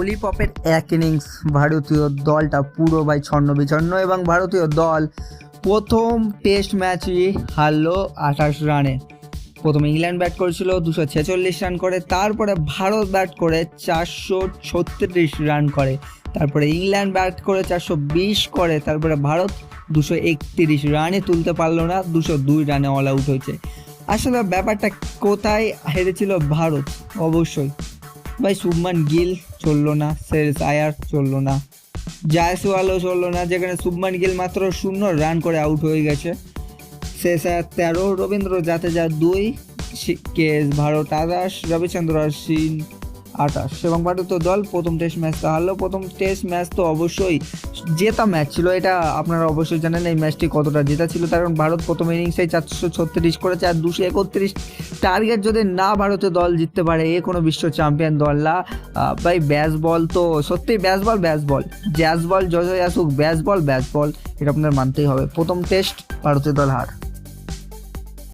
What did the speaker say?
অলিপপের এক ইনিংস ভারতীয় দলটা পুরো বাই ছন্ন বিছন্ন এবং ভারতীয় দল প্রথম টেস্ট ম্যাচই হারলো আঠাশ রানে। প্রথমে ইংল্যান্ড ব্যাট করেছিল দুশো ছেচল্লিশ রান করে, তারপরে ভারত ব্যাট করে চারশো ছত্রিশ রান করে, তারপরে ইংল্যান্ড ব্যাট করে চারশো বিশ করে, তারপরে ভারত দুশো একত্রিশ রানে তুলতে পারল না, দুশো দুই রানে অল আউট হয়েছে। আসলে ব্যাপারটা কোথায় হেরেছিল ভারত? অবশ্যই। ভাই শুভমান গিল চলল না সেরেস আয়ার চলল না, জায়সওয়ালও চলল না, যেখানে শুভমান গিল মাত্র শূন্য রান করে আউট হয়ে গেছে। শেষ আয়ার তেরো, রবীন্দ্র জাদেজা দুই কেস ভারত আদাস রবিচন্দ্র অশ্বিন আটাশ এবং ভারতীয় দল প্রথম টেস্ট ম্যাচটা হারলো। প্রথম টেস্ট ম্যাচ তো অবশ্যই জেতা ম্যাচ ছিল, এটা আপনারা অবশ্যই জানেন, এই ম্যাচটি কতটা জেতা ছিল। কারণ ভারত প্রথম ইনিংসে চারশো ছত্রিশ করেছে আর দুশো একত্রিশ টার্গেট যদি না ভারতীয় দল জিততে পারে, এ কোনো বিশ্ব চ্যাম্পিয়ন দল না। ভাই ব্যাস বল তো সত্যি ব্যাস বল ব্যাস বল জ্যাস বল জয় আসুক ব্যাস বল ব্যাস বল এটা আপনার মানতেই হবে। প্রথম টেস্ট ভারতীয় দল হার।